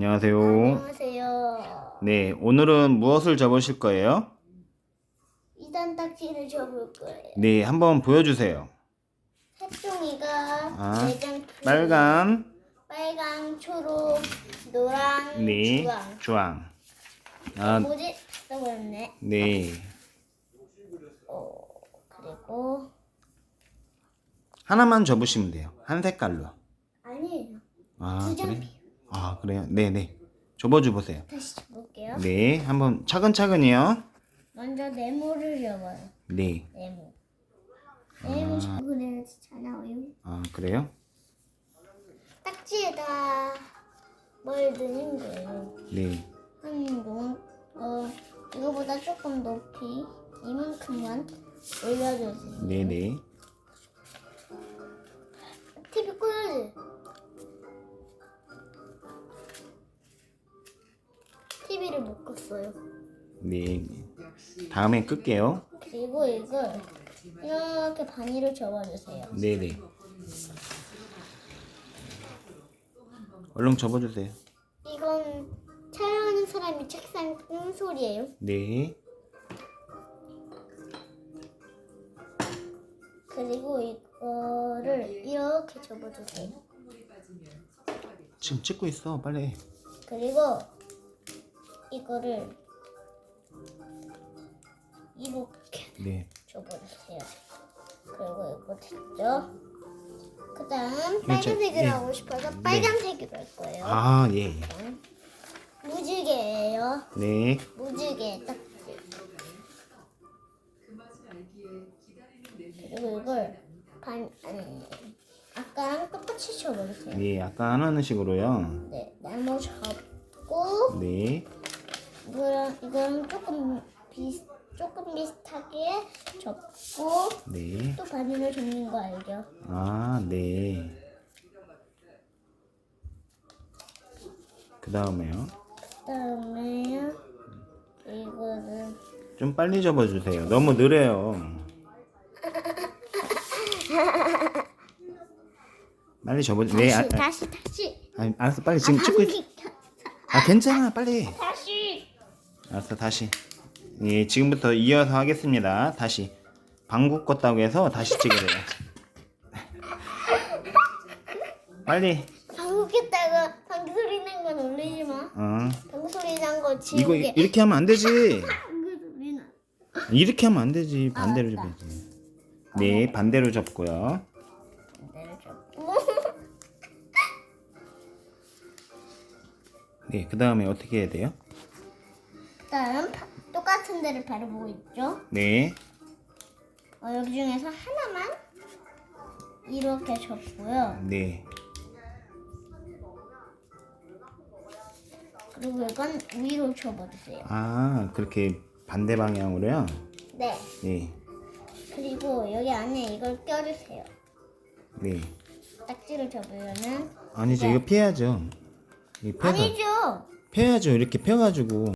안녕하세요. 안녕하세요. 네, 오늘은 무엇을 접으실 거예요? 2단 딱지를 접을 거예요. 네, 한번 보여주세요. 색종이가 아, 내장 빨간, 빨강, 초록, 노랑, 네, 주황. 주황. 아, 뭐지? 써버렸네. 네. 어, 그리고 하나만 접으시면 돼요. 한 색깔로. 아니에요. 아, 두 장 그래? 아, 그래요? 네, 네. 접어줘 보세요. 다시 접을게요. 네, 한번 차근차근히요. 먼저 네모를 접어요. 네. 네모. 네모 접으려야지 잘 나와요. 아, 그래요? 딱지에다 뭘 넣는 거예요. 네. 한 요, 어, 이거보다 조금 높이 이만큼만 올려주세요. 네, 네. TV를 못 껐어요. 네. 다음에 끌게요. 그리고 이걸 이렇게 반위로 접어주세요. 네, 네. 얼른 접어주세요. 이건 촬영하는 사람이 책상 끄는 소리예요. 네. 그리고 이거를 이렇게 접어주세요. 지금 찍고 있어. 빨리. 그리고 이거를 이렇게 네. 접어주세요. 그리고 이거 됐죠? 그 다음 네, 빨간색을 네. 하고 싶어서 빨간색으로 할 거예요. 아, 예. 예. 무지개예요. 네. 무지개 딱지. 그리고 이걸 반 아니 아까랑 똑같이 접어주세요. 네, 아까 하는 식으로요. 네, 나무 접고 네. 이거랑 이거랑 조금 비슷 조금 비슷하게 접고 네. 또 바늘을 접는 거 알죠? 아, 네. 그 다음에요. 그다음에 이거는 좀 빨리 접어주세요. 너무 느려요. 빨리 접어. 네, 아, 다시 아, 다시 다시 아, 알았어. 빨리 지금 찍고 있. 아, 괜찮아. 빨리. 다시 알았어. 다시. 예, 지금부터 이어서 하겠습니다. 다시. 방구 껐다고 해서 다시 찍으래요. 빨리. 방구 꼈다가 방구 소리 난 건 올리지 마. 어. 방구 소리 난 거 이거 지우개. 이렇게 하면 안 되지. 방구 소리 나. 이렇게 하면 안 되지. 반대로 아, 맞다. 접어야지. 네, 반대로 접고요. 반대로 접고. 네, 그 다음에 어떻게 해야 돼요? 그다음 바- 똑같은 데를 바라보고 있죠. 네, 어, 여기 중에서 하나만 이렇게 접고요. 네, 그리고 이건 위로 접어주세요. 아 그렇게 반대 방향으로요. 네. 네, 그리고 여기 안에 이걸 껴주세요. 네. 딱지를 접으려면 아니죠, 이거 피해야죠. 이거 펴서 아니죠. 펴야죠. 이렇게 펴가지고